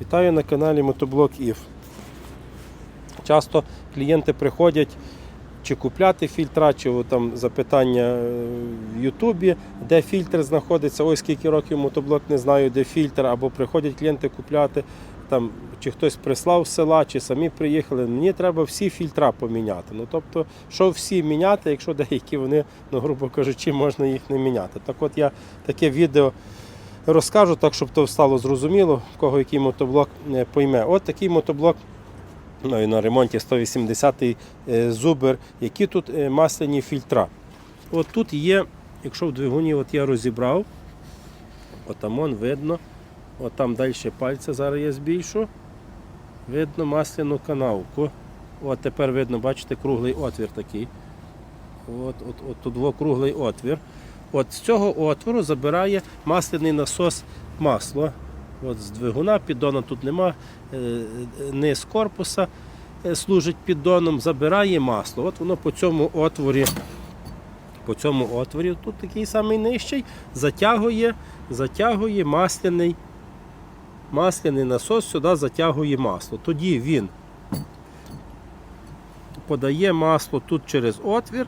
Вітаю на каналі Мотоблок ІФ. Часто клієнти приходять чи купляти фільтра, чи там запитання е, в Ютубі, де фільтр знаходиться. Ось скільки років мотоблок не знаю, де фільтр, або приходять клієнти купляти, там, чи хтось прислав з села, чи самі приїхали. Мені треба всі фільтра поміняти. Ну тобто, що всі міняти, якщо деякі вони, ну, грубо кажучи, можна їх не міняти. Так от я таке відео розкажу, так щоб то стало зрозуміло, в кого який мотоблок е, пойме. От такий мотоблок ну, і на ремонті 180-й е, зубер, які тут е, масляні фільтра. От тут є, якщо в двигуні от я розібрав, от там он видно, от там далі пальця зараз я збільшу. Видно масляну канавку. От тепер видно, бачите, круглий отвір такий. От, от, от тут круглий отвір. От з цього отвору забирає масляний насос масло. От з двигуна піддона тут нема, е, низ корпуса е, служить піддоном, забирає масло. От воно по цьому отворі, по цьому отворі, тут такий самий нижчий, затягує, затягує масляний, масляний насос сюди затягує масло. Тоді він подає масло тут через отвір,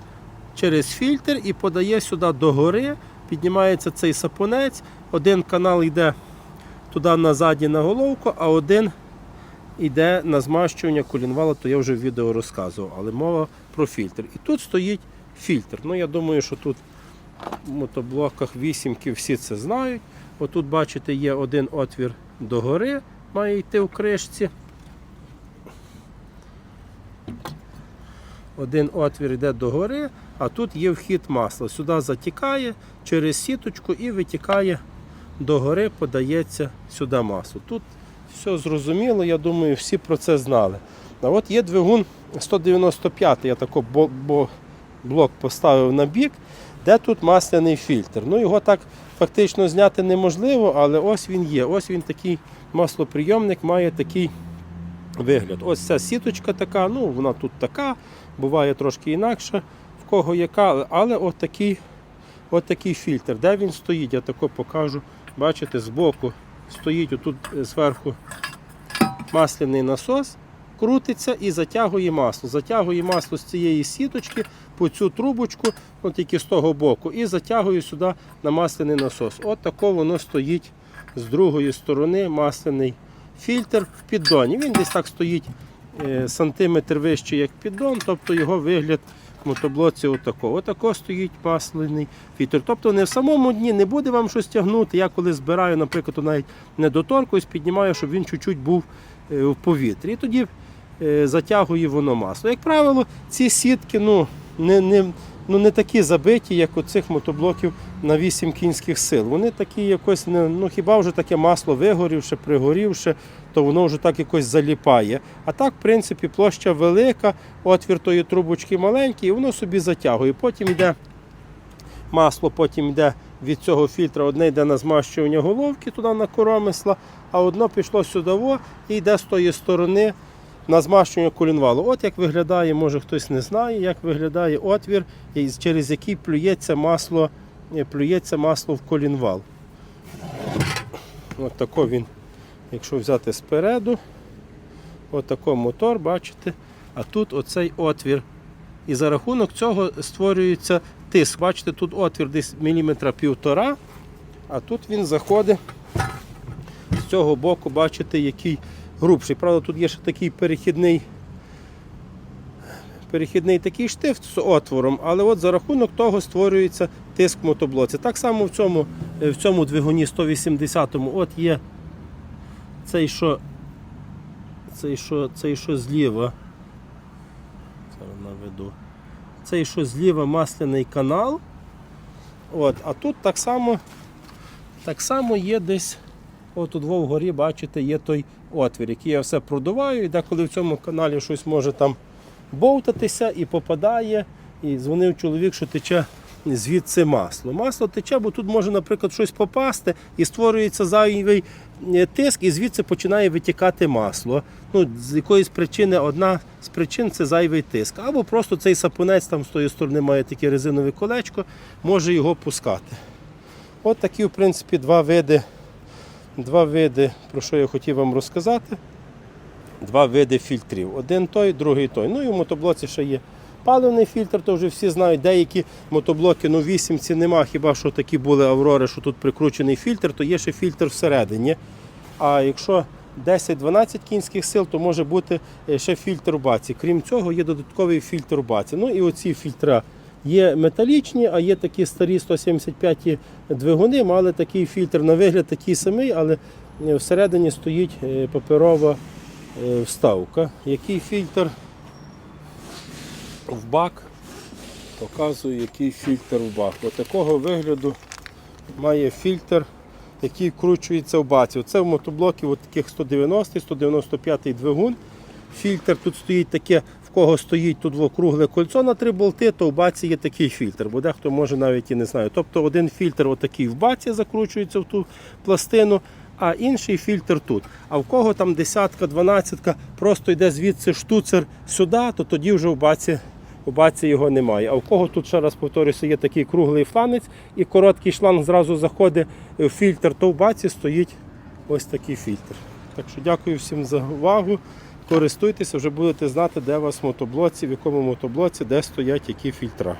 через фільтр і подає сюди догори. Піднімається цей сапунець. Один канал йде туди назаді на головку, а один йде на змащування колінвала, то я вже в відео розказував, але мова про фільтр. І тут стоїть фільтр. Ну, я думаю, що тут в мотоблоках вісімки всі це знають. Отут, бачите, є один отвір догори, має йти в кришці. Один отвір йде догори, а тут є вхід масла. Сюди затікає через сіточку і витікає догори, подається сюди масло. Тут все зрозуміло, я думаю, всі про це знали. А от є двигун 195, я бо- блок поставив на бік, де тут масляний фільтр. Ну його так фактично зняти неможливо, але ось він є. Ось він такий маслоприйомник має такий вигляд. Ось ця сіточка така, ну вона тут така, буває трошки інакше, в кого яка, але от такий, от такий фільтр. Де він стоїть, я тако покажу. Бачите, збоку стоїть отут зверху масляний насос, крутиться і затягує масло. Затягує масло з цієї сіточки по цю трубочку, от тільки з того боку, і затягує сюди на масляний насос. От тако воно стоїть з другої сторони масляний фільтр в піддоні. Він десь так стоїть сантиметр вище, як піддон, тобто його вигляд в мотоблоці отако. Отако стоїть масляний фільтр. Тобто не в самому дні не буде вам щось тягнути. Я коли збираю, наприклад, то навіть не доторкуюсь, піднімаю, щоб він чуть-чуть був е, в повітрі. І тоді е, затягує воно масло. Як правило, ці сітки ну, не, не, ну, не такі забиті, як у цих мотоблоків на 8 кінських сил. Вони такі якось не ну хіба вже таке масло вигорівши, пригорівши, то воно вже так якось заліпає. А так, в принципі, площа велика, отвір тої трубочки маленький, і воно собі затягує. Потім йде масло, потім йде від цього фільтра, одне йде на змащування головки туди на коромисла, а одно пішло сюди і йде з тої сторони на змащування колінвалу. От як виглядає, може хтось не знає, як виглядає отвір, через який плюється масло, е, плюється масло в колінвал. От тако він, якщо взяти спереду, от тако мотор, бачите, а тут оцей отвір. І за рахунок цього створюється тиск. Бачите, тут отвір десь міліметра півтора, а тут він заходить з цього боку, бачите, який грубший. Правда, тут є ще такий перехідний, перехідний такий штифт з отвором, але от за рахунок того створюється тиск в мотоблоці. Так само в цьому, е, в цьому двигуні 180-му от є цей, що, цей, що, цей, що зліва. Наведу. Цей, що зліва масляний канал. От, а тут так само, так само є десь. От тут вгорі, бачите, є той отвір, який я все продуваю, і деколи в цьому каналі щось може там бовтатися і попадає. І дзвонив чоловік, що тече звідси масло. Масло тече, бо тут може, наприклад, щось попасти і створюється зайвий е, тиск, і звідси починає витікати масло. Ну, з якоїсь причини одна з причин це зайвий тиск. Або просто цей сапунець там з тої сторони має таке резинове колечко, може його пускати. От такі, в принципі, два види два види, про що я хотів вам розказати. Два види фільтрів. Один той, другий той. Ну і в мотоблоці ще є паливний фільтр, то вже всі знають, деякі мотоблоки, ну вісімці нема, хіба що такі були аврори, що тут прикручений фільтр, то є ще фільтр всередині. А якщо 10-12 кінських сил, то може бути е, ще фільтр в баці. Крім цього, є додатковий фільтр в баці. Ну і оці фільтра є металічні, а є такі старі 175 двигуни, мали такий фільтр на вигляд такий самий, але е, всередині стоїть е, паперова е, вставка. Який фільтр в бак? Показую, який фільтр в бак. Ось такого вигляду має фільтр, який вкручується в баці. Оце в мотоблокі от таких 190 195 двигун. Фільтр тут стоїть таке, кого стоїть тут во кругле кольцо на три болти, то в баці є такий фільтр, бо дехто може навіть і не знає. Тобто один фільтр отакий в баці закручується в ту пластину, а інший фільтр тут. А в кого там десятка, дванадцятка, просто йде звідси штуцер сюди, то тоді вже в баці у баці його немає. А в кого тут, ще раз повторюся, є такий круглий фланець і короткий шланг зразу заходить в фільтр, то в баці стоїть ось такий фільтр. Так що дякую всім за увагу. Користуйтеся, вже будете знати, де у вас мотоблоці, в якому мотоблоці, де стоять які фільтра.